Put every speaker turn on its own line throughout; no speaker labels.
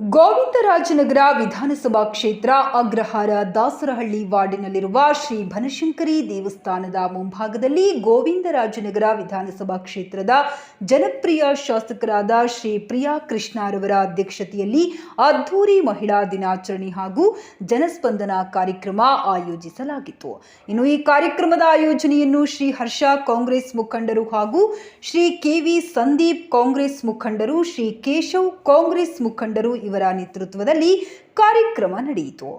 ಗೋವಿಂದರಾಜನಗರ ವಿಧಾನಸಭಾ ಕ್ಷೇತ್ರ ಅಗ್ರಹಾರ ದಾಸರಹಳ್ಳಿ ವಾರ್ಡಿನಲ್ಲಿರುವ ಶ್ರೀ ಬನಶಂಕರಿ ದೇವಸ್ಥಾನದ ಮುಂಭಾಗದಲ್ಲಿ ಗೋವಿಂದರಾಜನಗರ ವಿಧಾನಸಭಾ ಕ್ಷೇತ್ರದ ಜನಪ್ರಿಯ ಶಾಸಕರಾದ ಶ್ರೀ ಪ್ರಿಯಾ ಕೃಷ್ಣರವರ ಅಧ್ಯಕ್ಷತೆಯಲ್ಲಿ ಅದ್ಧೂರಿ ಮಹಿಳಾ ದಿನಾಚರಣೆ ಹಾಗೂ ಜನಸ್ಪಂದನ ಕಾರ್ಯಕ್ರಮ ಆಯೋಜಿಸಲಾಗಿತ್ತು. ಇನ್ನು ಈ ಕಾರ್ಯಕ್ರಮದ ಆಯೋಜನೆಯನ್ನು ಶ್ರೀ ಹರ್ಷ ಕಾಂಗ್ರೆಸ್ ಮುಖಂಡರು ಹಾಗೂ ಶ್ರೀ ಕೆವಿ ಸಂದೀಪ್ ಕಾಂಗ್ರೆಸ್ ಮುಖಂಡರು, ಶ್ರೀ ಕೇಶವ್ ಕಾಂಗ್ರೆಸ್ ಮುಖಂಡರು ಇವರ ನೇತೃತ್ವದಲ್ಲಿ ಕಾರ್ಯಕ್ರಮ ನಡೆಯಿತು.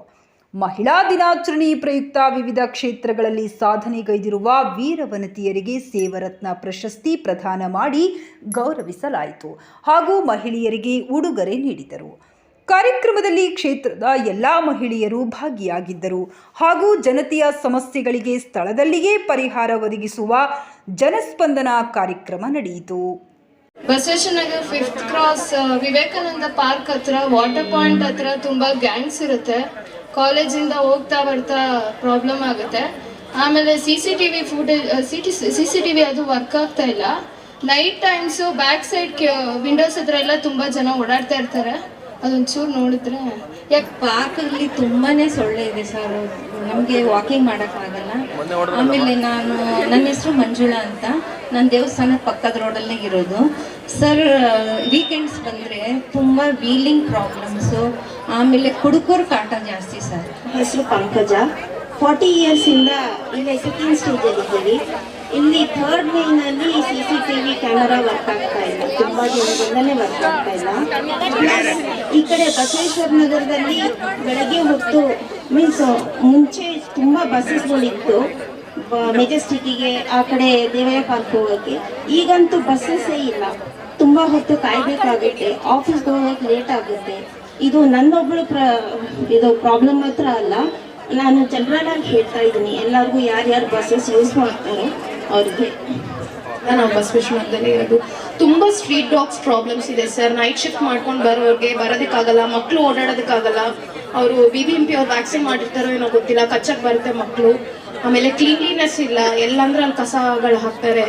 ಮಹಿಳಾ ದಿನಾಚರಣೆ ಪ್ರಯುಕ್ತ ವಿವಿಧ ಕ್ಷೇತ್ರಗಳಲ್ಲಿ ಸಾಧನೆಗೈದಿರುವ ವೀರವನತಿಯರಿಗೆ ಸೇವರತ್ನ ಪ್ರಶಸ್ತಿ ಪ್ರದಾನ ಮಾಡಿ ಗೌರವಿಸಲಾಯಿತು ಹಾಗೂ ಮಹಿಳೆಯರಿಗೆ ಉಡುಗೊರೆ ನೀಡಿದರು. ಕಾರ್ಯಕ್ರಮದಲ್ಲಿ ಕ್ಷೇತ್ರದ ಎಲ್ಲ ಮಹಿಳೆಯರು ಭಾಗಿಯಾಗಿದ್ದರು ಹಾಗೂ ಜನತೆಯ ಸಮಸ್ಯೆಗಳಿಗೆ ಸ್ಥಳದಲ್ಲಿಯೇ ಪರಿಹಾರ ಒದಗಿಸುವ ಜನಸ್ಪಂದನ ಕಾರ್ಯಕ್ರಮ ನಡೆಯಿತು.
Basaveshwaranagar fifth cross Vivekananda park ಹತ್ರ ವಾಟರ್ ಪಾಯಿಂಟ್ ಹತ್ರ ತುಂಬ ಗ್ಯಾಂಗ್ಸ್ ಇರುತ್ತೆ. ಕಾಲೇಜಿಂದ ಹೋಗ್ತಾ ಬರ್ತಾ ಪ್ರಾಬ್ಲಮ್ ಆಗುತ್ತೆ. ಆಮೇಲೆ C C T V footage C T C C T V ಅದು ವರ್ಕ್ ಆಗ್ತಾ ಇಲ್ಲ. Night times back side windows ಹತ್ರ ಎಲ್ಲ ತುಂಬ ಜನ ಓಡಾಡ್ತಾ ಇರ್ತಾರೆ. ಅದೊಂಚೂರು ನೋಡಿದ್ರೆ ಯಾಕೆ
ಪಾರ್ಕಲ್ಲಿ ತುಂಬಾನೇ ಸೊಳ್ಳೆ ಇದೆ ಸರ್ ನಮಗೆ ವಾಕಿಂಗ್ ಮಾಡೋಕ್ಕಾಗಲ್ಲ. ಆಮೇಲೆ ನಾನು ನನ್ನ ಹೆಸರು ಮಂಜುಳಾ ಅಂತ. ನನ್ನ ದೇವಸ್ಥಾನ ಪಕ್ಕದ ರೋಡಲ್ಲೇ ಇರೋದು. ಸರ್ ವೀಕೆಂಡ್ಸ್ ಬಂದರೆ ತುಂಬ ವೀಲಿಂಗ್ ಪ್ರಾಬ್ಲಮ್ಸು ಆಮೇಲೆ ಕುಡುಕೋರು ಕಾಟ ಜಾಸ್ತಿ ಸರ್
ಹೆಸರು ಪಂಕಜ. ಫಾರ್ಟಿ ಇಯರ್ಸಿಂದ ಇಲ್ಲೇ ಸೆಕೆಂಡ್ ಸ್ಟೇಜಲ್ಲಿ ಇದ್ದೀವಿ ಇಲ್ಲಿ ಥರ್ಡ್ ಮೇನಲ್ಲಿ C C T V camera work ಆಗ್ತಾ ಇಲ್ಲ. ತುಂಬ ದಿನದಿಂದನೇ ವರ್ಕ್ ಆಗ್ತಾ ಇಲ್ಲ. ಈ ಕಡೆ ಬಸವೇಶ್ವರ ನಗರದಲ್ಲಿ ಬೆಳಗ್ಗೆ ಹೊತ್ತು ಮೀನ್ಸ್ ಮುಂಚೆ ತುಂಬ ಬಸ್ಸಸ್ಗಳಿತ್ತು ಮೆಜೆಸ್ಟಿಕ್ಕಿಗೆ ಆ ಕಡೆ ದೇವಯ್ಯ ಪಾರ್ಕ್ ಹೋಗೋಕ್ಕೆ ಈಗಂತೂ ಬಸ್ಸಸ್ಸೇ ಇಲ್ಲ. ತುಂಬ ಹೊತ್ತು ಕಾಯ್ಬೇಕಾಗುತ್ತೆ. ಆಫೀಸ್ಗೆ ಹೋಗೋಕೆ ಲೇಟ್ ಆಗುತ್ತೆ. ಇದು ನನ್ನೊಬ್ಳು ಪ್ರ, ಇದು ಪ್ರಾಬ್ಲಮ್ ಮಾತ್ರ ಅಲ್ಲ. ನಾನು ಜನರಲ್ ಆಗಿ ಹೇಳ್ತಾ ಇದ್ದೀನಿ. ಎಲ್ಲರಿಗೂ ಯಾರ್ಯಾರು ಬಸ್ಸಸ್ ಯೂಸ್ ಮಾಡ್ತಾರೋ ಅವ್ರಿಗೆ.
ನಾವು ಬಸವೇಶ್ವರದಲ್ಲಿ ಇರೋದು. ತುಂಬ ಸ್ಟ್ರೀಟ್ ಡಾಗ್ಸ್ ಪ್ರಾಬ್ಲಮ್ಸ್ ಇದೆ ಸರ್. ನೈಟ್ ಶಿಫ್ಟ್ ಮಾಡ್ಕೊಂಡು ಬರೋರಿಗೆ ಬರೋದಕ್ಕಾಗಲ್ಲ ಮಕ್ಕಳು ಓಡಾಡೋದಕ್ಕಾಗಲ್ಲ. ಅವರು ಬಿ ಬಿ ಎಂ ಪಿ ಅವ್ರು ವ್ಯಾಕ್ಸಿನ್ ಮಾಡಿರ್ತಾರೋ ಏನೋ ಗೊತ್ತಿಲ್ಲ. ಕಚ್ಚಕ್ಕೆ ಬರುತ್ತೆ ಮಕ್ಕಳು ಆಮೇಲೆ ಕ್ಲೀನ್ಲಿನೆಸ್ ಇಲ್ಲ ಎಲ್ಲಂದ್ರೆ ಅಲ್ಲಿ ಕಸಗಳು ಹಾಕ್ತಾರೆ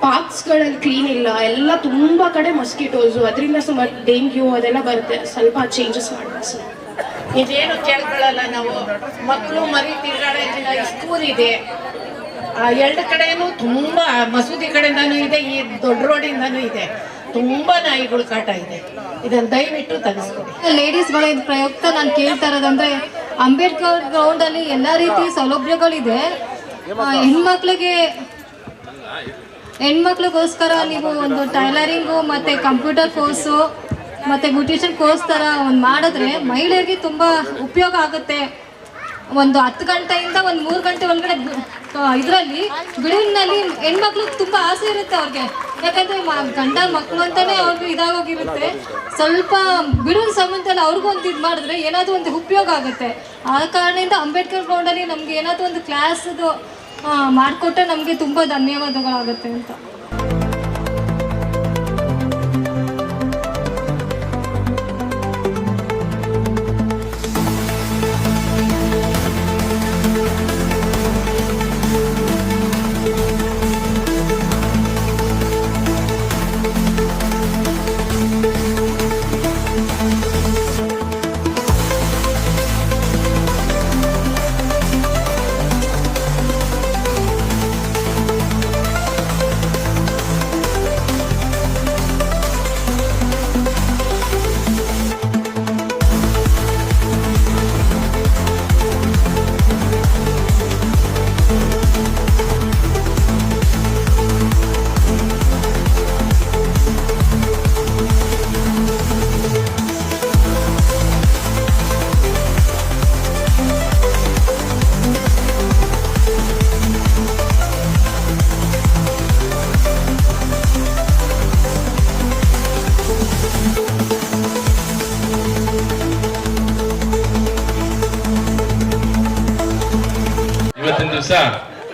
ಪಾರ್ಕ್ಸ್ಗಳಲ್ಲಿ ಕ್ಲೀನ್ ಇಲ್ಲ ಎಲ್ಲ ತುಂಬ ಕಡೆ ಮಸ್ಕಿಟೋಸು ಅದರಿಂದ ಸುಮಾರು ಡೆಂಗ್ಯೂ ಅದೆಲ್ಲ ಬರುತ್ತೆ. ಸ್ವಲ್ಪ ಚೇಂಜಸ್ ಮಾಡ್ಬೇಕು ಸರ್.
ಇದೇನು ಕೇಳ್ಕೊಳ್ಳಲ್ಲ ನಾವು. ಮಕ್ಕಳು ಮರಿ ತಿರುಗಾಡೋದಿಲ್ಲ ಸ್ಕೂಲ್ ಇದೆ. ಆ, ಎರಡು ಕಡೆನೂ ತುಂಬ ಮಸೂದಿ ಕಡೆಯಿಂದನೂ ಇದೆ ಈ ದೊಡ್ಡ ರೋಡಿಂದನೂ ಇದೆ. ತುಂಬಾ ನಾಯಿಗಳು ಕಾಟ ಇದೆ. ಇದನ್ನು ದಯವಿಟ್ಟು ತಗಿಸ್ಕೊಡಿ.
ಲೇಡೀಸ್ಗಳ ಪ್ರಯುಕ್ತ ನಾನು ಕೇಳ್ತಾ ಇರೋದಂದ್ರೆ ಅಂಬೇಡ್ಕರ್ ಗ್ರೌಂಡ್ ಅಲ್ಲಿ ಎಲ್ಲಾ ರೀತಿ ಸೌಲಭ್ಯಗಳಿದೆ. ಹೆಣ್ಮಕ್ಳಿಗೆ ಹೆಣ್ಮಕ್ಳಿಗೋಸ್ಕರ ನೀವು ಒಂದು ಟೈಲರಿಂಗು ಮತ್ತೆ ಕಂಪ್ಯೂಟರ್ ಕೋರ್ಸು ಮತ್ತೆ ಬ್ಯೂಟಿಷನ್ ಕೋರ್ಸ್ ತರ ಒಂದು ಮಾಡಿದ್ರೆ ಮಹಿಳೆಯರಿಗೆ ತುಂಬಾ ಉಪಯೋಗ ಆಗುತ್ತೆ. ಒಂದು ಹತ್ತು ಗಂಟೆಯಿಂದ ಒಂದು ಮೂರು ಗಂಟೆ ಒಳಗಡೆ ಇದರಲ್ಲಿ ಬಿಡುವಿನಲ್ಲಿ ಹೆಣ್ಮಕ್ಳಿಗೆ ತುಂಬಾ ಆಸೆ ಇರುತ್ತೆ ಅವ್ರಿಗೆ. ಯಾಕಂದ್ರೆ ಗಂಡ ಮಕ್ಕಳು ಅಂತಾನೆ ಅವ್ರಿಗೂ ಇದಾಗೋಗಿರುತ್ತೆ. ಸ್ವಲ್ಪ ಬಿಡುವ ಸಂಬಂಧದಲ್ಲಿ ಅವ್ರಿಗೂ ಒಂದು ಇದು ಮಾಡಿದ್ರೆ ಏನಾದರೂ ಒಂದು ಉಪಯೋಗ ಆಗುತ್ತೆ. ಆ ಕಾರಣದಿಂದ ಅಂಬೇಡ್ಕರ್ ಗ್ರೌಂಡಲ್ಲಿ ನಮ್ಗೆ ಏನಾದರೂ ಒಂದು ಕ್ಲಾಸ್ದು ಮಾಡಿಕೊಟ್ರೆ ನಮಗೆ ತುಂಬ ಧನ್ಯವಾದಗಳಾಗುತ್ತೆ ಅಂತ.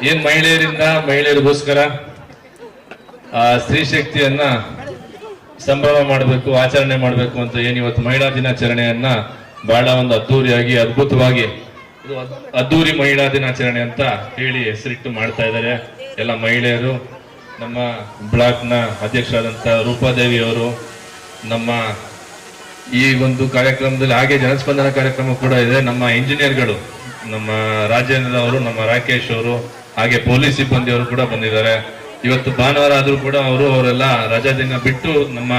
ಏನ್ ಮಹಿಳೆಯರಿಂದ ಮಹಿಳೆಯರಿಗೋಸ್ಕರ ಆ ಸ್ತ್ರೀ ಶಕ್ತಿಯನ್ನ ಸಂಭ್ರಮ ಮಾಡಬೇಕು, ಆಚರಣೆ ಮಾಡಬೇಕು ಅಂತ ಏನು ಇವತ್ತು ಮಹಿಳಾ ದಿನಾಚರಣೆಯನ್ನ ಬಹಳ ಒಂದು ಅದ್ದೂರಿಯಾಗಿ, ಅದ್ಭುತವಾಗಿ ಅದ್ದೂರಿ ಮಹಿಳಾ ದಿನಾಚರಣೆ ಅಂತ ಹೇಳಿ ಹೆಸರಿಟ್ಟು ಮಾಡ್ತಾ ಇದ್ದಾರೆ. ಎಲ್ಲ ಮಹಿಳೆಯರು, ನಮ್ಮ ಬ್ಲಾಕ್ನ ಅಧ್ಯಕ್ಷರಾದಂಥ ರೂಪಾದೇವಿ ಅವರು, ನಮ್ಮ ಈ ಒಂದು ಕಾರ್ಯಕ್ರಮದಲ್ಲಿ ಹಾಗೆ ಜನಸ್ಪಂದನ ಕಾರ್ಯಕ್ರಮ ಕೂಡ ಇದೆ. ನಮ್ಮ ಇಂಜಿನಿಯರ್ಗಳು, ನಮ್ಮ ರಾಜೇಂದ್ರ ಅವರು, ನಮ್ಮ ರಾಕೇಶ್ ಅವರು ಹಾಗೆ ಪೊಲೀಸ್ ಸಿಬ್ಬಂದಿಯವರು ಕೂಡ ಬಂದಿದ್ದಾರೆ. ಇವತ್ತು ಭಾನುವಾರ ಆದರೂ ಕೂಡ ಅವರು, ಅವರೆಲ್ಲ ರಜಾ ದಿನ ಬಿಟ್ಟು ನಮ್ಮ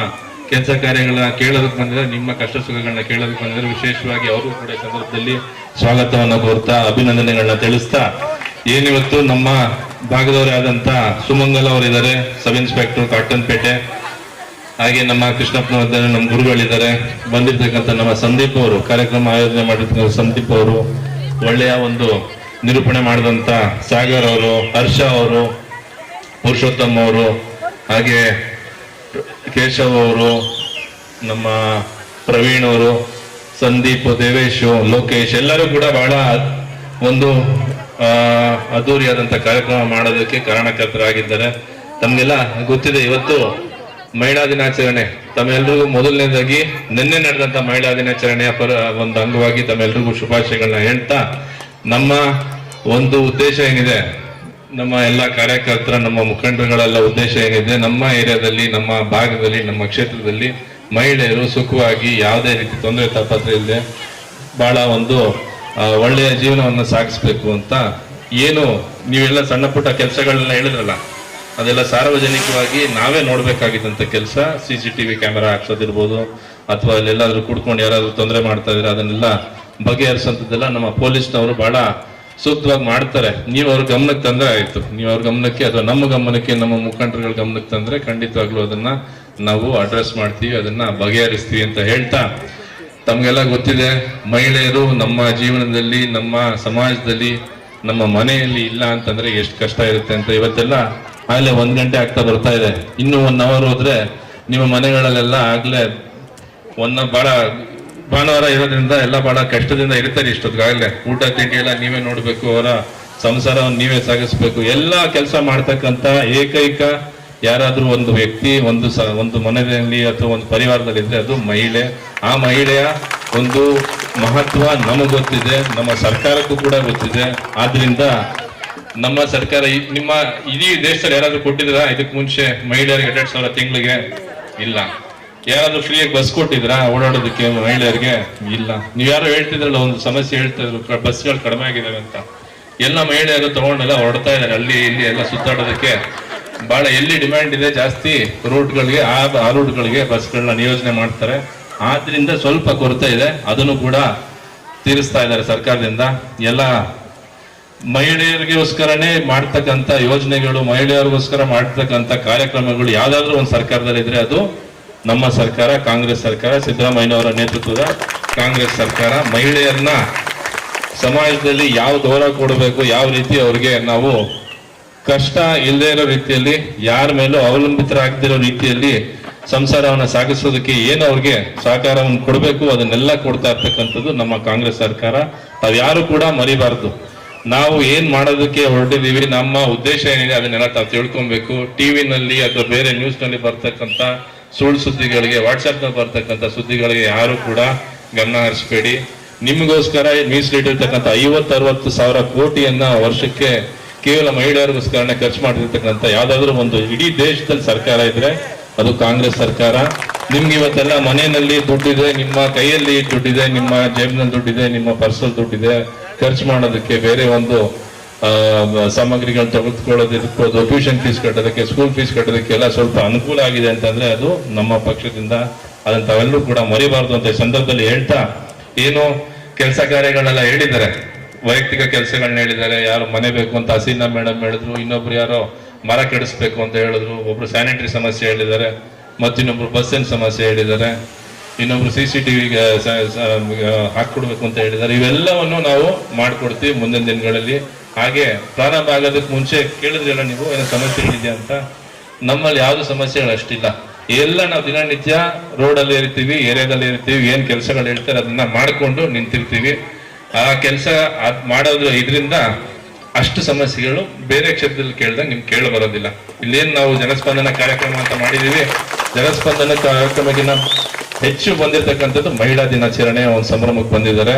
ಕೆಲಸ ಕಾರ್ಯಗಳನ್ನ ಕೇಳೋದಕ್ಕೆ ಬಂದಿದ್ದಾರೆ. ನಿಮ್ಮ ಕಷ್ಟ ಸುಖಗಳನ್ನ ಕೇಳೋದಕ್ಕೆ ಬಂದಿದ್ದಾರೆ. ವಿಶೇಷವಾಗಿ ಅವರು ಕೂಡ ಸಂದರ್ಭದಲ್ಲಿ ಸ್ವಾಗತವನ್ನು ಕೋರ್ತಾ ಅಭಿನಂದನೆಗಳನ್ನ ತಿಳಿಸ್ತಾ ಏನಿವತ್ತು ನಮ್ಮ ಭಾಗದವರೇ ಆದಂತ ಸುಮಂಗಲ್ ಅವರಿದ್ದಾರೆ, ಸಬ್ ಇನ್ಸ್ಪೆಕ್ಟರ್ ಕಾಟನ್ಪೇಟೆ. ಹಾಗೆ ನಮ್ಮ ಕೃಷ್ಣಪ್ಪನವರ ನಮ್ಮ ಗುರುಗಳಿದ್ದಾರೆ. ಬಂದಿರ್ತಕ್ಕಂಥ ನಮ್ಮ ಸಂದೀಪ್ ಅವರು, ಕಾರ್ಯಕ್ರಮ ಆಯೋಜನೆ ಮಾಡಿರ್ತಕ್ಕಂಥ ಸಂದೀಪ್ ಅವರು, ಒಳ್ಳೆಯ ಒಂದು ನಿರೂಪಣೆ ಮಾಡಿದಂತ ಸಾಗರ್ ಅವರು, ಹರ್ಷ ಅವರು, ಪುರುಷೋತ್ತಮ್ ಅವರು, ಹಾಗೆ ಕೇಶವ್ ಅವರು, ನಮ್ಮ ಪ್ರವೀಣ್ ಅವರು, ಸಂದೀಪ್, ದೇವೇಶ್, ಲೋಕೇಶ್, ಎಲ್ಲರೂ ಕೂಡ ಬಹಳ ಒಂದು ಅದ್ದೂರಿಯಾದಂಥ ಕಾರ್ಯಕ್ರಮ ಮಾಡೋದಕ್ಕೆ ಕಾರಣಕರ್ತರಾಗಿದ್ದಾರೆ. ತಮಗೆಲ್ಲ ಗೊತ್ತಿದೆ, ಇವತ್ತು ಮಹಿಳಾ ದಿನಾಚರಣೆ. ತಮ್ಮೆಲ್ರಿಗೂ ಮೊದಲನೇದಾಗಿ ನಿನ್ನೆ ನಡೆದಂಥ ಮಹಿಳಾ ದಿನಾಚರಣೆಯ ಪರ ಒಂದು ಅಂಗವಾಗಿ ತಮ್ಮೆಲ್ರಿಗೂ ಶುಭಾಶಯಗಳನ್ನ ಹೇಳ್ತಾ ನಮ್ಮ ಒಂದು ಉದ್ದೇಶ ಏನಿದೆ? ನಮ್ಮ ಎಲ್ಲ ಕಾರ್ಯಕರ್ತರ, ನಮ್ಮ ಮುಖಂಡರುಗಳೆಲ್ಲ ಉದ್ದೇಶ ಏನಿದೆ? ನಮ್ಮ ಏರಿಯಾದಲ್ಲಿ, ನಮ್ಮ ಭಾಗದಲ್ಲಿ, ನಮ್ಮ ಕ್ಷೇತ್ರದಲ್ಲಿ ಮಹಿಳೆಯರು ಸುಖವಾಗಿ ಯಾವುದೇ ರೀತಿ ತೊಂದರೆ ತಾಪತ್ರೆ ಇಲ್ಲದೆ ಭಾಳ ಒಂದು ಒಳ್ಳೆಯ ಜೀವನವನ್ನು ಸಾಗಿಸ್ಬೇಕು ಅಂತ ಏನು ನೀವೆಲ್ಲ ಸಣ್ಣ ಪುಟ್ಟ ಕೆಲಸಗಳನ್ನ ಹೇಳಿದ್ರಲ್ಲ, ಅದೆಲ್ಲ ಸಾರ್ವಜನಿಕವಾಗಿ ನಾವೇ ನೋಡಬೇಕಾಗಿದ್ದಂಥ ಕೆಲಸ, ಸಿ ಸಿ ಟಿವಿ ಕ್ಯಾಮೆರಾ ಹಾಕ್ಸೋದಿರ್ಬೋದು, ಅಥವಾ ಅಲ್ಲೆಲ್ಲಾದರೂ ಕುಡ್ಕೊಂಡು ಯಾರಾದ್ರೂ ತೊಂದರೆ ಮಾಡ್ತಾ ಇದ್ರೆ ಅದನ್ನೆಲ್ಲ ಬಗೆಹರಿಸೋಂಥದ್ದೆಲ್ಲ ನಮ್ಮ ಪೊಲೀಸ್ನವರು ಬಹಳ ಸೂಕ್ತವಾಗಿ ಮಾಡ್ತಾರೆ. ನೀವು ಅವ್ರ ಗಮನಕ್ಕೆ ತಂದ್ರೆ ಆಯ್ತು. ನೀವು ಅವ್ರ ಗಮನಕ್ಕೆ ಅಥವಾ ನಮ್ಮ ಗಮನಕ್ಕೆ, ನಮ್ಮ ಮುಖಂಡರುಗಳ ಗಮನಕ್ಕೆ ತಂದ್ರೆ ಖಂಡಿತವಾಗ್ಲೂ ಅದನ್ನ ನಾವು ಅಡ್ರೆಸ್ ಮಾಡ್ತೀವಿ, ಅದನ್ನ ಬಗೆಹರಿಸ್ತೀವಿ ಅಂತ ಹೇಳ್ತಾ ತಮ್ಗೆಲ್ಲ ಗೊತ್ತಿದೆ. ಮಹಿಳೆಯರು ನಮ್ಮ ಜೀವನದಲ್ಲಿ, ನಮ್ಮ ಸಮಾಜದಲ್ಲಿ, ನಮ್ಮ ಮನೆಯಲ್ಲಿ ಇಲ್ಲ ಅಂತಂದ್ರೆ ಎಷ್ಟು ಕಷ್ಟ ಇರುತ್ತೆ ಅಂತ ಇವತ್ತೆಲ್ಲ ಆಗ್ಲೇ ಒಂದ್ ಗಂಟೆ ಆಗ್ತಾ ಬರ್ತಾ ಇದೆ. ಇನ್ನು ಒನ್ ಅವರ್ ಹೋದ್ರೆ ನಿಮ್ಮ ಮನೆಗಳಲ್ಲೆಲ್ಲ ಆಗ್ಲೇ ಒಂದ ಬಹಳ ಭಾನುವಾರ ಇರೋದ್ರಿಂದ ಎಲ್ಲ ಬಹಳ ಕಷ್ಟದಿಂದ ಇರ್ತಾರೆ ಇಷ್ಟೊತ್ತಿಗಾಗಲೇ ಊಟ, ತಿಂಡಿ ಎಲ್ಲ ನೀವೇ ನೋಡಬೇಕು, ಅವರ ಸಂಸಾರವನ್ನು ನೀವೇ ಸಾಗಿಸ್ಬೇಕು. ಎಲ್ಲ ಕೆಲಸ ಮಾಡ್ತಕ್ಕಂತ ಏಕೈಕ ಯಾರಾದರೂ ಒಂದು ವ್ಯಕ್ತಿ, ಒಂದು ಸ, ಒಂದು ಮನೆಯಲ್ಲಿ ಅಥವಾ ಒಂದು ಪರಿವಾರದಲ್ಲಿ ಇದ್ರೆ ಅದು ಮಹಿಳೆ. ಆ ಮಹಿಳೆಯ ಒಂದು ಮಹತ್ವ ನಮಗೆ ಗೊತ್ತಿದೆ, ನಮ್ಮ ಸರ್ಕಾರಕ್ಕೂ ಕೂಡ ಗೊತ್ತಿದೆ. ಆದ್ರಿಂದ ನಮ್ಮ ಸರ್ಕಾರ ನಿಮ್ಮ ಇಡೀ ದೇಶದಲ್ಲಿ ಯಾರಾದರೂ ಕೊಟ್ಟಿದ್ರ ಇದಕ್ಕೆ ಮುಂಚೆ ಮಹಿಳೆಯರಿಗೆ ಎರಡೆರಡು ಸಾವಿರ ತಿಂಗಳಿಗೆ? ಇಲ್ಲ. ಯಾರಾದ್ರೂ ಫ್ರೀಯಾಗಿ ಬಸ್ ಕೊಟ್ಟಿದ್ರಾ? ಓಡಾಡೋದಕ್ಕೆ ಮಹಿಳೆಯರಿಗೆ? ಇಲ್ಲ. ನೀವ್ ಯಾರು ಹೇಳ್ತಿದ್ರಲ್ಲ, ಒಂದು ಸಮಸ್ಯೆ ಹೇಳ್ತಾ ಇದ್ರು ಬಸ್ಗಳು ಕಡಿಮೆ ಆಗಿದಾವೆ ಅಂತ. ಎಲ್ಲ ಮಹಿಳೆಯರು ತಗೊಂಡೆಲ್ಲ ಹೊರಡ್ತಾ ಇದಾರೆ, ಅಲ್ಲಿ, ಇಲ್ಲಿ ಎಲ್ಲ ಸುತ್ತಾಡೋದಕ್ಕೆ. ಬಹಳ ಎಲ್ಲಿ ಡಿಮ್ಯಾಂಡ್ ಇದೆ ಜಾಸ್ತಿ ರೂಟ್ಗಳಿಗೆ ಆ ಆ ರೂಟ್ಗಳಿಗೆ ಬಸ್ಗಳನ್ನ ನಿಯೋಜನೆ ಮಾಡ್ತಾರೆ. ಆದ್ರಿಂದ ಸ್ವಲ್ಪ ಕೊರತೆ ಇದೆ. ಅದನ್ನು ಕೂಡ ತೀರಿಸ್ತಾ ಇದ್ದಾರೆ ಸರ್ಕಾರದಿಂದ. ಎಲ್ಲ ಮಹಿಳೆಯರಿಗೋಸ್ಕರನೇ ಮಾಡ್ತಕ್ಕಂಥ ಯೋಜನೆಗಳು, ಮಹಿಳೆಯರಿಗೋಸ್ಕರ ಮಾಡ್ತಕ್ಕಂಥ ಕಾರ್ಯಕ್ರಮಗಳು ಯಾವ್ದಾದ್ರು ಒಂದು ಸರ್ಕಾರದಲ್ಲಿ ಇದ್ರೆ ಅದು ನಮ್ಮ ಸರ್ಕಾರ, ಕಾಂಗ್ರೆಸ್ ಸರ್ಕಾರ, ಸಿದ್ದರಾಮಯ್ಯನವರ ನೇತೃತ್ವದ ಕಾಂಗ್ರೆಸ್ ಸರ್ಕಾರ, ಮಹಿಳೆಯರನ್ನ ಸಮಾಜದಲ್ಲಿ ಯಾವ ಗೌರವ ಕೊಡಬೇಕು, ಯಾವ ರೀತಿ ಅವ್ರಿಗೆ ನಾವು ಕಷ್ಟ ಇಲ್ಲದೆ ಇರೋ ರೀತಿಯಲ್ಲಿ, ಯಾರ ಮೇಲೂ ಅವಲಂಬಿತರಾಗದಿರೋ ರೀತಿಯಲ್ಲಿ ಸಂಸಾರವನ್ನು ಸಾಗಿಸೋದಕ್ಕೆ ಏನು ಅವ್ರಿಗೆ ಸಹಕಾರವನ್ನು ಕೊಡಬೇಕು, ಅದನ್ನೆಲ್ಲ ಕೊಡ್ತಾ ಇರ್ತಕ್ಕಂಥದ್ದು ನಮ್ಮ ಕಾಂಗ್ರೆಸ್ ಸರ್ಕಾರ. ತಾವ್ ಯಾರು ಕೂಡ ಮರಿಬಾರ್ದು. ನಾವು ಏನ್ ಮಾಡೋದಕ್ಕೆ ಹೊರಟಿದ್ದೀವಿ, ನಮ್ಮ ಉದ್ದೇಶ ಏನಿದೆ ಅದನ್ನೆಲ್ಲ ತಾವು ತಿಳ್ಕೊಬೇಕು. ಟಿವಿನಲ್ಲಿ ಅಥವಾ ಬೇರೆ ನ್ಯೂಸ್ನಲ್ಲಿ ಬರ್ತಕ್ಕಂಥ ಸುಳ್ಳು ಸುದ್ದಿಗಳಿಗೆ ವಾಟ್ಸಪ್ನಲ್ಲಿ ಬರ್ತಕ್ಕಂಥ ಸುದ್ದಿಗಳಿಗೆ ಯಾರು ಕೂಡ ಗಮನ ಹರಿಸಬೇಡಿ. ನಿಮಗೋಸ್ಕರ ಮೀಸಲಿಟ್ಟಿರ್ತಕ್ಕಂಥ ಐವತ್ತು ಅರವತ್ತು ಸಾವಿರ ಕೋಟಿಯನ್ನ ವರ್ಷಕ್ಕೆ ಕೇವಲ ಮಹಿಳೆಯರಿಗೋಸ್ಕರನೇ ಖರ್ಚು ಮಾಡಿರ್ತಕ್ಕಂಥ ಯಾವ್ದಾದ್ರು ಒಂದು ಇಡೀ ದೇಶದಲ್ಲಿ ಸರ್ಕಾರ ಇದ್ರೆ ಅದು ಕಾಂಗ್ರೆಸ್ ಸರ್ಕಾರ. ನಿಮ್ಗೆ ಇವತ್ತೆಲ್ಲ ಮನೆಯಲ್ಲಿ ದುಡ್ಡಿದೆ, ನಿಮ್ಮ ಕೈಯಲ್ಲಿ ದುಡ್ಡಿದೆ, ನಿಮ್ಮ ಜೇಬಿನಲ್ಲಿ ದುಡ್ಡಿದೆ, ನಿಮ್ಮ ಪರ್ಸಲ್ ದುಡ್ಡಿದೆ, ಖರ್ಚು ಮಾಡೋದಕ್ಕೆ ಬೇರೆ ಒಂದು ಸಾಮಗ್ರಿಗಳು ತೆಗೆದುಕೊಳ್ಳೋದಿರ್ಬೋದು ಟ್ಯೂಷನ್ ಫೀಸ್ ಕಟ್ಟೋದಕ್ಕೆ ಸ್ಕೂಲ್ ಫೀಸ್ ಕಟ್ಟೋದಕ್ಕೆ ಎಲ್ಲ ಸ್ವಲ್ಪ ಅನುಕೂಲ ಆಗಿದೆ ಅಂತಂದ್ರೆ ಅದು ನಮ್ಮ ಪಕ್ಷದಿಂದ ಅದನ್ನು ತಾವೆಲ್ಲರೂ ಕೂಡ ಮರಿಬಾರ್ದು ಅಂತ ಸಂದರ್ಭದಲ್ಲಿ ಹೇಳ್ತಾ ಏನು ಕೆಲಸ ಕಾರ್ಯಗಳನ್ನೆಲ್ಲ ಹೇಳಿದ್ದಾರೆ. ವೈಯಕ್ತಿಕ ಕೆಲಸಗಳನ್ನ ಹೇಳಿದ್ದಾರೆ. ಯಾರು ಮನೆ ಬೇಕು ಅಂತ ಹಸೀನಾ ಮೇಡಮ್ ಹೇಳಿದ್ರು, ಇನ್ನೊಬ್ರು ಯಾರೋ ಮರ ಕೆಡಿಸ್ಬೇಕು ಅಂತ ಹೇಳಿದ್ರು, ಒಬ್ರು ಸ್ಯಾನಿಟರಿ ಸಮಸ್ಯೆ ಹೇಳಿದ್ದಾರೆ, ಮತ್ತಿನ್ನೊಬ್ರು ಬಸ್ಸಿನ ಸಮಸ್ಯೆ ಹೇಳಿದ್ದಾರೆ, ಇನ್ನೊಬ್ರು ಸಿ ಸಿ ಟಿವಿಗೆ ಹಾಕ್ಕೊಡ್ಬೇಕು ಅಂತ ಹೇಳಿದ್ದಾರೆ. ಇವೆಲ್ಲವನ್ನು ನಾವು ಮಾಡಿಕೊಡ್ತೀವಿ ಮುಂದಿನ ದಿನಗಳಲ್ಲಿ. ಹಾಗೆ ಪ್ರಾರಂಭ ಆಗೋದಕ್ಕೆ ಮುಂಚೆ ಕೇಳಿದ್ರಲ್ಲ ನೀವು, ಏನೋ ಸಮಸ್ಯೆಗಳಿದೆಯಾ ಅಂತ? ನಮ್ಮಲ್ಲಿ ಯಾವುದು ಸಮಸ್ಯೆಗಳು ಅಷ್ಟಿಲ್ಲ ಎಲ್ಲ ನಾವು ದಿನನಿತ್ಯ ರೋಡಲ್ಲಿ ಇರ್ತೀವಿ, ಏರಿಯಾದಲ್ಲಿ ಇರ್ತೀವಿ, ಏನು ಕೆಲಸಗಳು ಹೇಳ್ತಾರೆ ಅದನ್ನ ಮಾಡಿಕೊಂಡು ನಿಂತಿರ್ತೀವಿ. ಆ ಕೆಲಸ ಮಾಡೋದ್ರ ಮಾಡೋದು ಇದರಿಂದ ಅಷ್ಟು ಸಮಸ್ಯೆಗಳು ಬೇರೆ ಕ್ಷೇತ್ರದಲ್ಲಿ ಕೇಳಿದಾಗ ನಿಮ್ಗೆ ಕೇಳ ಬರೋದಿಲ್ಲ. ಇಲ್ಲೇನು ನಾವು ಜನಸ್ಪಂದನ ಕಾರ್ಯಕ್ರಮ ಅಂತ ಮಾಡಿದ್ದೀವಿ ಜನಸ್ಪಂದನ ಕಾರ್ಯಕ್ರಮಕ್ಕಿಂತ ಹೆಚ್ಚು ಬಂದಿರತಕ್ಕಂಥದ್ದು ಮಹಿಳಾ ದಿನಾಚರಣೆ ಒಂದು ಸಂಭ್ರಮಕ್ಕೆ ಬಂದಿದ್ದಾರೆ.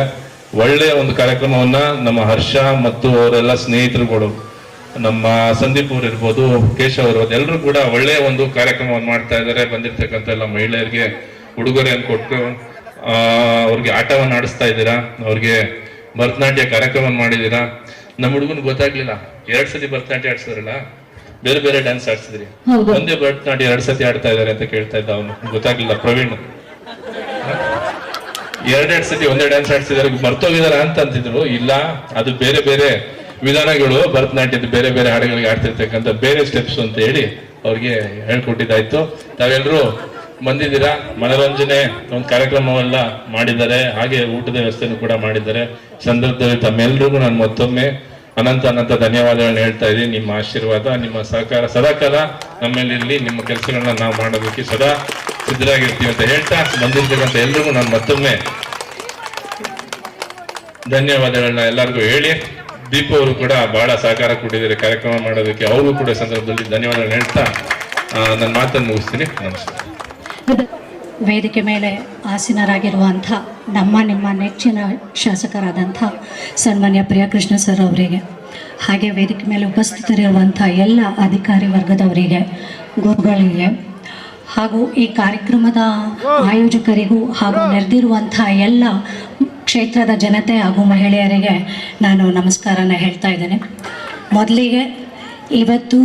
ಒಳ್ಳೆಯ ಒಂದು ಕಾರ್ಯಕ್ರಮವನ್ನ ನಮ್ಮ ಹರ್ಷ ಮತ್ತು ಅವರೆಲ್ಲ ಸ್ನೇಹಿತರುಗಳು ನಮ್ಮ ಸಂದೀಪ್ ಅವ್ರು ಇರ್ಬೋದು ಕೇಶವ್ ಅವ್ರು ಎಲ್ಲರೂ ಕೂಡ ಒಳ್ಳೆಯ ಒಂದು ಕಾರ್ಯಕ್ರಮವನ್ನು ಮಾಡ್ತಾ ಇದ್ದಾರೆ. ಬಂದಿರ್ತಕ್ಕಂಥ ಎಲ್ಲ ಮಹಿಳೆಯರಿಗೆ ಉಡುಗೊರೆಯನ್ನು ಕೊಟ್ಟು ಆ, ಅವ್ರಿಗೆ ಆಟವನ್ನು ಆಡಿಸ್ತಾ ಇದ್ದೀರಾ ಅವ್ರಿಗೆ ಭರತನಾಟ್ಯ ಕಾರ್ಯಕ್ರಮ ಮಾಡಿದ್ದೀರಾ? ನಮ್ಮ ಹುಡುಗನ್ ಗೊತ್ತಾಗ್ಲಿಲ್ಲ. ಎರಡ್ ಸತಿ ಭರತನಾಟ್ಯ ಆಡ್ಸಿದ್ರಲ್ಲ ಬೇರೆ ಬೇರೆ ಡ್ಯಾನ್ಸ್ ಆಡ್ಸಿದ್ರಿ. ಒಂದೇ ಭರತನಾಟ್ಯ ಎರಡ್ ಸತಿ ಆಡ್ತಾ ಇದ್ದಾರೆ ಅಂತ ಕೇಳ್ತಾ ಇದ್ದ ಅವನು. ಗೊತ್ತಾಗ್ಲಿಲ್ಲ ಪ್ರವೀಣ್. ಎರಡೆರಡು ಸತಿ ಒಂದೇ ಡ್ಯಾನ್ಸ್ ಆಡ್ಸಿದಾರೆ ಮರ್ತೋಗಿದಾರ ಅಂತ ಅಂತಿದ್ರು. ಇಲ್ಲ, ಅದು ಬೇರೆ ಬೇರೆ ವಿಧಾನಗಳು ಭರತನಾಟ್ಯದ ಬೇರೆ ಬೇರೆ ಹಾಡುಗಳಿಗೆ ಆಡ್ತಿರ್ತಕ್ಕಂಥ ಬೇರೆ ಸ್ಟೆಪ್ಸ್ ಅಂತ ಹೇಳಿ ಅವ್ರಿಗೆ ಹೇಳ್ಕೊಟ್ಟಿದ್ದಾಯ್ತು. ತಾವೆಲ್ಲರೂ ಬಂದಿದ್ದೀರಾ? ಮನೋರಂಜನೆ ಒಂದು ಕಾರ್ಯಕ್ರಮವೆಲ್ಲ ಮಾಡಿದ್ದಾರೆ. ಹಾಗೆ ಊಟದ ವ್ಯವಸ್ಥೆನೂ ಕೂಡ ಮಾಡಿದ್ದಾರೆ. ಸಂದರ್ಭದಲ್ಲಿ ತಮ್ಮೆಲ್ಲರಿಗೂ ನಾನು ಮತ್ತೊಮ್ಮೆ ಅನಂತ ಅನಂತ ಧನ್ಯವಾದಗಳನ್ನ ಹೇಳ್ತಾ ಇದ್ದೀನಿ. ನಿಮ್ಮ ಆಶೀರ್ವಾದ, ನಿಮ್ಮ ಸಹಕಾರ, ಸದಾಕಾಲ ನಮ್ಮಲ್ಲಿರಲಿ. ನಿಮ್ಮ ಕೆಲಸಗಳನ್ನ ನಾವು ಮಾಡೋದಕ್ಕೆ ಸದಾ ಸಿದ್ಧರಾಗಿರ್ತೀವಿ ಅಂತ ಹೇಳ್ತಾ ಬಂದಿರ್ತಕ್ಕಂಥ ಎಲ್ರಿಗೂ ನಾನು ಮತ್ತೊಮ್ಮೆ ಧನ್ಯವಾದಗಳನ್ನ ಎಲ್ಲರಿಗೂ ಹೇಳಿ. ದೀಪ ಅವರು ಕೂಡ ಬಹಳ ಸಹಕಾರ ಕೊಟ್ಟಿದ್ದಾರೆ ಕಾರ್ಯಕ್ರಮ ಮಾಡೋದಕ್ಕೆ. ಅವರು ಕೂಡ ಸಂದರ್ಭದಲ್ಲಿ ಧನ್ಯವಾದಗಳನ್ನ ಹೇಳ್ತಾ ನನ್ನ ಮಾತನ್ನು ಮುಗಿಸ್ತೀನಿ. ನಮಸ್ಕಾರ.
ವೇದಿಕೆ ಮೇಲೆ ಆಸೀನರಾಗಿರುವಂಥ ನಮ್ಮ, ನಿಮ್ಮ ನೆಚ್ಚಿನ ಶಾಸಕರಾದಂಥ ಸನ್ಮಾನ್ಯ ಪ್ರಿಯಕೃಷ್ಣ ಸರ್ ಅವರಿಗೆ, ಹಾಗೆ ವೇದಿಕೆ ಮೇಲೆ ಉಪಸ್ಥಿತರಿರುವಂಥ ಎಲ್ಲ ಅಧಿಕಾರಿ ವರ್ಗದವರಿಗೆ, ಗುರುಗಳಿಗೆ ಹಾಗೂ ಈ ಕಾರ್ಯಕ್ರಮದ ಆಯೋಜಕರಿಗೂ ಹಾಗೂ ನೆರೆದಿರುವಂತಹ ಎಲ್ಲ ಕ್ಷೇತ್ರದ ಜನತೆ ಹಾಗೂ ಮಹಿಳೆಯರಿಗೆ ನಾನು ನಮಸ್ಕಾರನ ಹೇಳ್ತಾ ಇದ್ದೇನೆ. ಮೊದಲಿಗೆ ಇವತ್ತು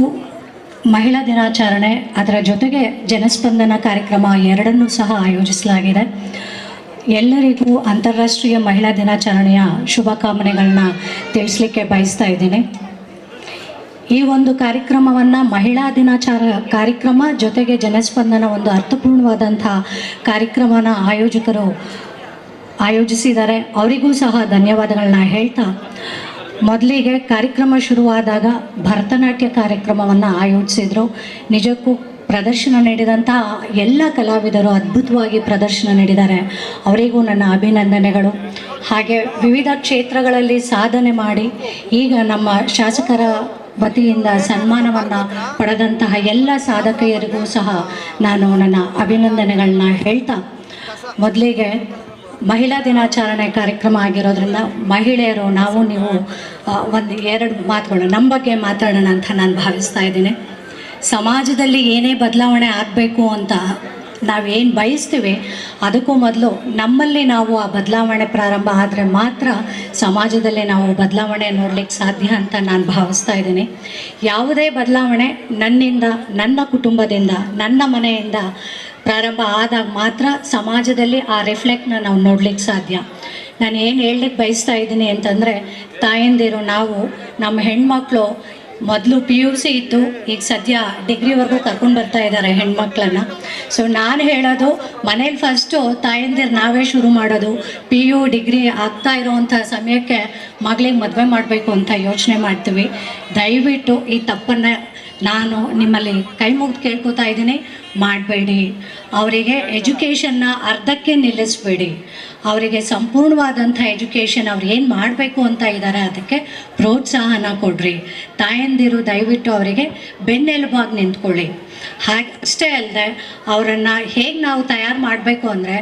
ಮಹಿಳಾ ದಿನಾಚರಣೆ, ಅದರ ಜೊತೆಗೆ ಜನಸ್ಪಂದನ ಕಾರ್ಯಕ್ರಮ ಎರಡನ್ನೂ ಸಹ ಆಯೋಜಿಸಲಾಗಿದೆ. ಎಲ್ಲರಿಗೂ ಅಂತಾರಾಷ್ಟ್ರೀಯ ಮಹಿಳಾ ದಿನಾಚರಣೆಯ ಶುಭಕಾಮನೆಗಳನ್ನ ತಿಳಿಸ್ಲಿಕ್ಕೆ ಬಯಸ್ತಾ ಇದ್ದೀನಿ. ಈ ಒಂದು ಕಾರ್ಯಕ್ರಮವನ್ನು ಮಹಿಳಾ ದಿನಾಚಾರ ಕಾರ್ಯಕ್ರಮ ಜೊತೆಗೆ ಜನಸ್ಪಂದನ ಒಂದು ಅರ್ಥಪೂರ್ಣವಾದಂಥ ಕಾರ್ಯಕ್ರಮನ ಆಯೋಜಕರು ಆಯೋಜಿಸಿದ್ದಾರೆ. ಅವರಿಗೂ ಸಹ ಧನ್ಯವಾದಗಳನ್ನ ಹೇಳ್ತಾ ಮೊದಲಿಗೆ ಕಾರ್ಯಕ್ರಮ ಶುರುವಾದಾಗ ಭರತನಾಟ್ಯ ಕಾರ್ಯಕ್ರಮವನ್ನು ಆಯೋಜಿಸಿದರು. ನಿಜಕ್ಕೂ ಪ್ರದರ್ಶನ ನೀಡಿದಂಥ ಎಲ್ಲ ಕಲಾವಿದರು ಅದ್ಭುತವಾಗಿ ಪ್ರದರ್ಶನ ನೀಡಿದ್ದಾರೆ. ಅವರಿಗೂ ನನ್ನ ಅಭಿನಂದನೆಗಳು. ಹಾಗೆ ವಿವಿಧ ಕ್ಷೇತ್ರಗಳಲ್ಲಿ ಸಾಧನೆ ಮಾಡಿ ಈಗ ನಮ್ಮ ಶಾಸಕರ ವತಿಯಿಂದ ಸನ್ಮಾನವನ್ನು ಪಡೆದಂತಹ ಎಲ್ಲ ಸಾಧಕಿಯರಿಗೂ ಸಹ ನಾನು ನನ್ನ ಅಭಿನಂದನೆಗಳನ್ನ ಹೇಳ್ತಾ, ಮೊದಲಿಗೆ ಮಹಿಳಾ ದಿನಾಚರಣೆ ಕಾರ್ಯಕ್ರಮ ಆಗಿರೋದ್ರಿಂದ ಮಹಿಳೆಯರು, ನಾವು, ನೀವು ಒಂದು ಎರಡು ಮಾತುಗಳು, ನಮ್ಮ ಬಗ್ಗೆ ಮಾತಾಡೋಣ ಅಂತ ನಾನು ಭಾವಿಸ್ತಾ ಇದ್ದೀನಿ. ಸಮಾಜದಲ್ಲಿ ಏನೇ ಬದಲಾವಣೆ ಆಗಬೇಕು ಅಂತ ನಾವೇನು ಬಯಸ್ತೀವಿ, ಅದಕ್ಕೂ ಮೊದಲು ನಮ್ಮಲ್ಲಿ ನಾವು ಆ ಬದಲಾವಣೆ ಪ್ರಾರಂಭ ಆದರೆ ಮಾತ್ರ ಸಮಾಜದಲ್ಲಿ ನಾವು ಬದಲಾವಣೆ ನೋಡ್ಲಿಕ್ಕೆ ಸಾಧ್ಯ ಅಂತ ನಾನು ಭಾವಿಸ್ತಾ ಇದ್ದೀನಿ. ಯಾವುದೇ ಬದಲಾವಣೆ ನನ್ನಿಂದ, ನನ್ನ ಕುಟುಂಬದಿಂದ, ನನ್ನ ಮನೆಯಿಂದ ಪ್ರಾರಂಭ ಆದಾಗ ಮಾತ್ರ ಸಮಾಜದಲ್ಲಿ ಆ ರಿಫ್ಲೆಕ್ಟ್ನ ನಾವು ನೋಡ್ಲಿಕ್ಕೆ ಸಾಧ್ಯ. ನಾನು ಏನು ಹೇಳಲಿಕ್ಕೆ ಬಯಸ್ತಾ ಇದ್ದೀನಿ ಅಂತಂದರೆ, ತಾಯಂದಿರು, ನಾವು, ನಮ್ಮ ಹೆಣ್ಮಕ್ಳು ಮೊದಲು ಪಿ ಯು ಸಿ ಇತ್ತು, ಈಗ ಸದ್ಯ ಡಿಗ್ರಿವರೆಗೂ ಕರ್ಕೊಂಡು ಬರ್ತಾ ಇದ್ದಾರೆ ಹೆಣ್ಮಕ್ಳನ್ನ. ಸೊ ನಾನು ಹೇಳೋದು, ಮನೇಲಿ ಫಸ್ಟು ತಾಯಂದಿರು ನಾವೇ ಶುರು ಮಾಡೋದು. ಪಿ ಯು ಡಿಗ್ರಿ ಆಗ್ತಾ ಇರೋವಂಥ ಸಮಯಕ್ಕೆ ಮಗಳಿಗೆ ಮದುವೆ ಮಾಡಬೇಕು ಅಂತ ಯೋಚನೆ ಮಾಡ್ತೀವಿ. ದಯವಿಟ್ಟು ಈ ತಪ್ಪನ್ನು ನಾನು ನಿಮ್ಮಲ್ಲಿ ಕೈ ಮುಗಿದು ಕೇಳ್ಕೊತಾ ಇದ್ದೀನಿ. ಮಾಡಬೇಡಿ. ಅವರಿಗೆ ಎಜುಕೇಷನ್ನ ಅರ್ಧಕ್ಕೆ ನಿಲ್ಲಿಸಬೇಡಿ. ಅವರಿಗೆ ಸಂಪೂರ್ಣವಾದಂಥ ಎಜುಕೇಷನ್ ಅವ್ರು ಏನು ಮಾಡಬೇಕು ಅಂತ ಇದ್ದಾರೆ ಅದಕ್ಕೆ ಪ್ರೋತ್ಸಾಹನ ಕೊಡ್ರಿ. ತಾಯಂದಿರು ದಯವಿಟ್ಟು ಅವರಿಗೆ ಬೆನ್ನೆಲುಬಾಗಿ ನಿಂತ್ಕೊಳ್ಳಿ. ಹಾಗೆ ಅಷ್ಟೇ ಅಲ್ಲದೆ ಅವರನ್ನು ಹೇಗೆ ನಾವು ತಯಾರು ಮಾಡಬೇಕು ಅಂದರೆ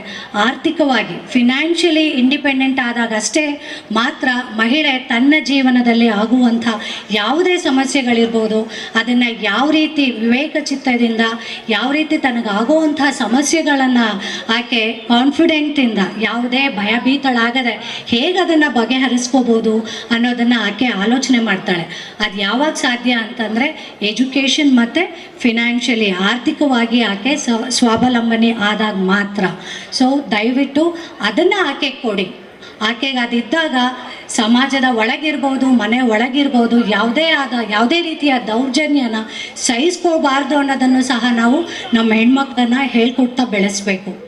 ಆರ್ಥಿಕವಾಗಿ ಫಿನಾನ್ಷಿಯಲಿ ಇಂಡಿಪೆಂಡೆಂಟ್ ಆದಾಗ ಅಷ್ಟೇ ಮಾತ್ರ ಮಹಿಳೆ ತನ್ನ ಜೀವನದಲ್ಲಿ ಆಗುವಂಥ ಯಾವುದೇ ಸಮಸ್ಯೆಗಳಿರ್ಬೋದು, ಅದನ್ನು ಯಾವ ರೀತಿ ವಿವೇಕ ಚಿತ್ತದಿಂದ, ಯಾವ ರೀತಿ ತನಗಾಗುವಂಥ ಸಮಸ್ಯೆಗಳನ್ನು ಆಕೆ ಕಾನ್ಫಿಡೆಂಟಿಂದ ಯಾವುದೇ ಭಯಭೀತಳಾಗದೆ ಹೇಗೆ ಅದನ್ನು ಬಗೆಹರಿಸ್ಕೋಬೋದು ಅನ್ನೋದನ್ನು ಆಕೆ ಆಲೋಚನೆ ಮಾಡ್ತಾಳೆ. ಅದು ಯಾವಾಗ ಸಾಧ್ಯ ಅಂತಂದರೆ ಎಜುಕೇಷನ್ ಮತ್ತು ಫಿನಾನ್ಷಿಯಲಿ ಆರ್ಥಿಕವಾಗಿ ಆಕೆ ಸ್ವ, ಸ್ವಾವಲಂಬನೆ ಆದಾಗ ಮಾತ್ರ. ಸೊ ದಯವಿಟ್ಟು ಅದನ್ನು ಆಕೆ ಕೊಡಿ. ಆಕೆಗೆ ಅದಿದ್ದಾಗ ಸಮಾಜದ ಒಳಗಿರ್ಬೋದು, ಮನೆ ಒಳಗಿರ್ಬೋದು, ಯಾವುದೇ ಆದ, ಯಾವುದೇ ರೀತಿಯ ದೌರ್ಜನ್ಯನ ಸಹಿಸ್ಕೋಬಾರ್ದು ಅನ್ನೋದನ್ನು ಸಹ ನಾವು ನಮ್ಮ ಹೆಣ್ಮಕ್ಳನ್ನ ಹೇಳ್ಕೊಡ್ತಾ ಬೆಳೆಸಬೇಕು.